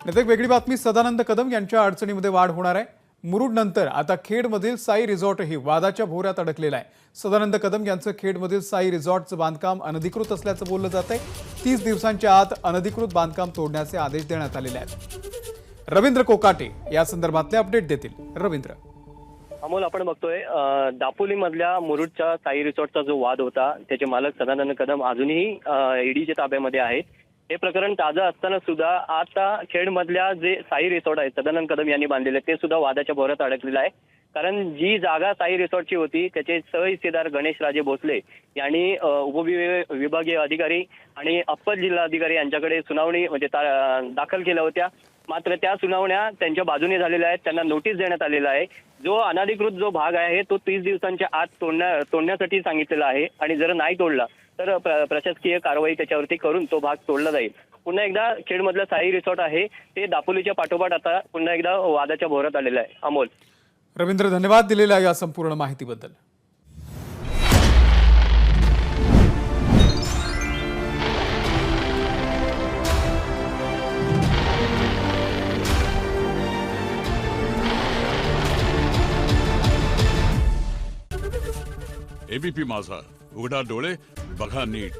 नंतर वेगळी बातमी. सदानंद कदम यांच्या अडचणीमध्ये वाढ होणार आहे. मुरुड नंतर आता खेडमधील साई रिझॉर्टही वादाच्या भोऱ्यात अडकलेला आहे. सदानंद कदम यांचं खेडमधील साई रिझॉर्टचं बांधकाम अनधिकृत असल्याचं बोललं जात आहे तीस दिवसांच्या आत अनधिकृत बांधकाम तोडण्याचे आदेश देण्यात आलेले आहेत. रवींद्र कोकाटे या संदर्भातले अपडेट देतील. रवींद्र. अमोल आपण बघतोय दापोलीमधल्या मुरुडच्या साई रिसॉर्टचा जो वाद होता त्याचे मालक सदानंद कदम अजूनही ईडीच्या ताब्यामध्ये आहेत. हे प्रकरण ताजं असताना सुद्धा आता खेडमधल्या जे साई रिसॉर्ट आहे सदानंद कदम यांनी बांधलेले ते सुद्धा वादाच्या भोरात अडकलेलं आहे. कारण जी जागा साई रिसॉर्टची होती त्याचे सहहिस्सेदार गणेश राजे भोसले यांनी उपविभागीय विभागीय अधिकारी आणि अप्पर जिल्हा अधिकारी यांच्याकडे सुनावणी म्हणजे दाखल केल्या होत्या. मात्र त्या सुनावण्या त्यांच्या बाजूने झालेल्या आहेत त्यांना नोटीस देण्यात आलेला आहे. जो अनधिकृत जो भाग आहे तो तीस दिवसांच्या आत तोडण्या तोडण्यासाठी सांगितलेला आहे. आणि जर नाही तोडला तर प्र- प्रशासकीय कारवाई त्याच्यावरती करून तो भाग तोडला जाईल. पुन्हा एकदा खेडमधलं साई रिसॉर्ट आहे ते दापोलीच्या पाठोपाठ आता पुन्हा एकदा वादाच्या भोवऱ्यात आलेलं आहे. अमोल. रवींद्र धन्यवाद दिलेल्या या संपूर्ण माहितीबद्दल. एबीपी माझा. उघडा डोळे बघा नीट.